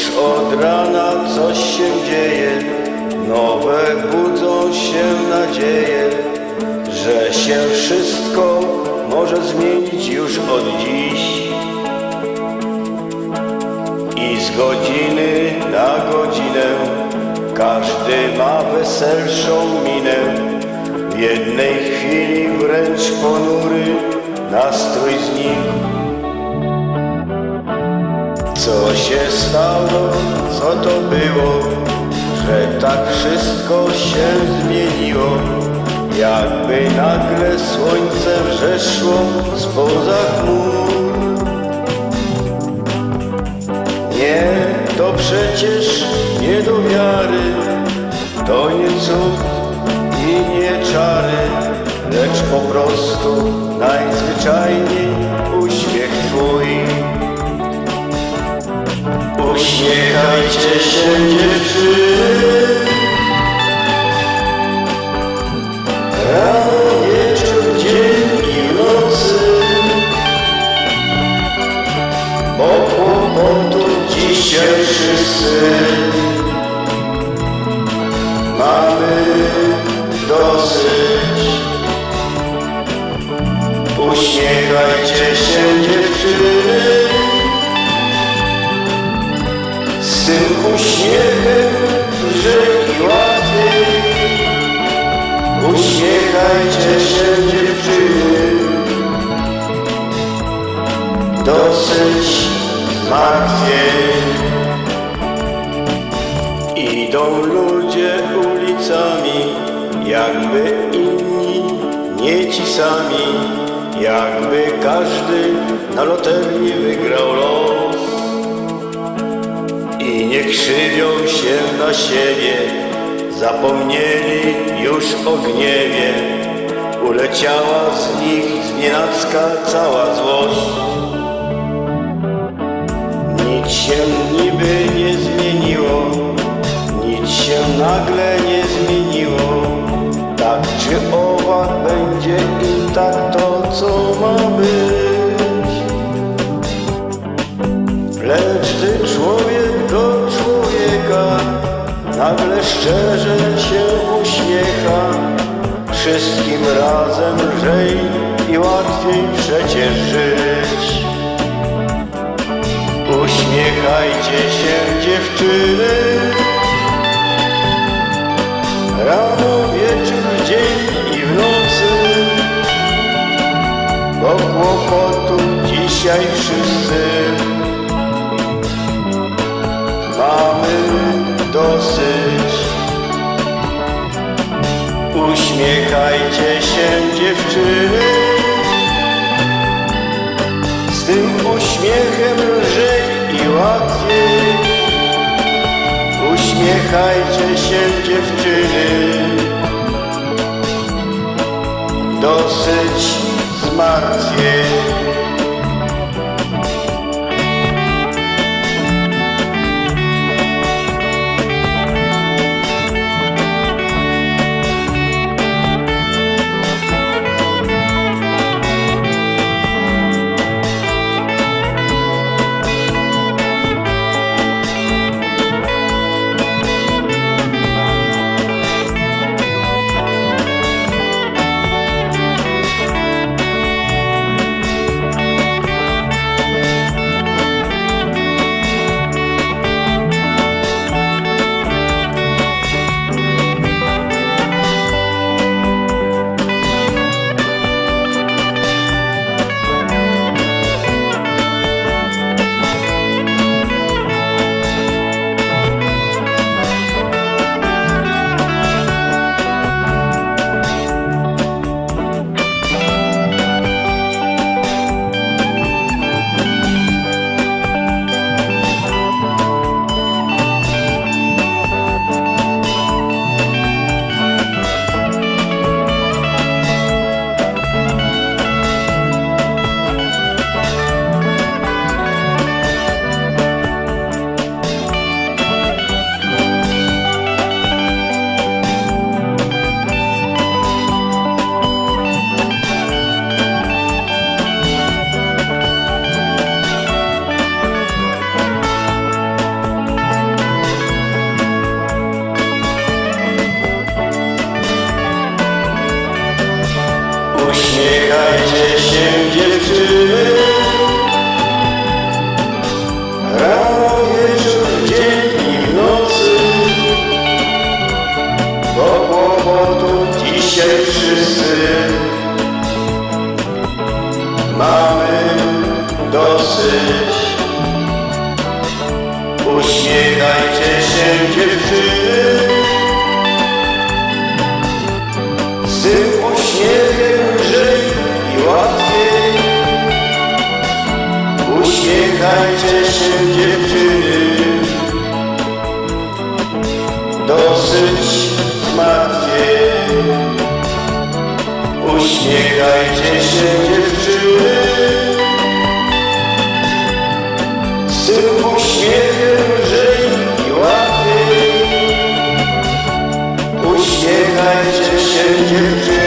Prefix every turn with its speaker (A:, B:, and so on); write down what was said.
A: Już od rana coś się dzieje, nowe budzą się nadzieje, że się wszystko może zmienić już od dziś. I z godziny na godzinę każdy ma weselszą minę. W jednej chwili wręcz ponury nastrój znikł. Co się stało, co to było, że tak wszystko się zmieniło? Jakby nagle słońce wrzeszło spoza chmur. Nie, to przecież nie do wiary, to nie cud i nie czary, lecz po prostu najzwyczajniej uśmiech Twój. Uśmiechajcie się dziewczyny Rano, wieczór, dzień i nocy Bo kłopotów dzisiaj wszyscy Mamy dosyć Uśmiechajcie się dziewczyny tym uśmiechem lżej i łatwiej Uśmiechajcie się dziewczyny. Dosyć martwiej Idą ludzie ulicami Jakby inni, nie ci sami. Jakby każdy na loterii wygrał los nie krzywią się na siebie, zapomnieli już o gniewie. Uleciała z nich znienacka cała złość. Nic się niby nie zmieniło, nic się nagle nie zmieniło. Tak czy owak będzie i tak to, co ma być. Lecz gdy człowiek nagle szczerze się uśmiecha, wszystkim razem lżej i łatwiej przecież żyć. Uśmiechajcie się dziewczyny, rano, wieczór, dzień i w nocy, bo kłopotu dzisiaj wszyscy dosyć. Uśmiechajcie się dziewczyny, z tym uśmiechem lżej i łatwiej. Uśmiechajcie się dziewczyny, dosyć zmartwień. Uśmiechajcie się dziewczyny. Rano, wieczór, dzień i w nocy. Bo kłopotów dzisiaj wszyscy. Mamy dosyć. Uśmiechajcie się dziewczyny. Z tym uśmiechem Uśmiechajcie się dziewczyny. Dosyć martwień Uśmiechajcie się dziewczyny. Z tym uśmiechem lżej i łatwiej Uśmiechajcie się dziewczyny.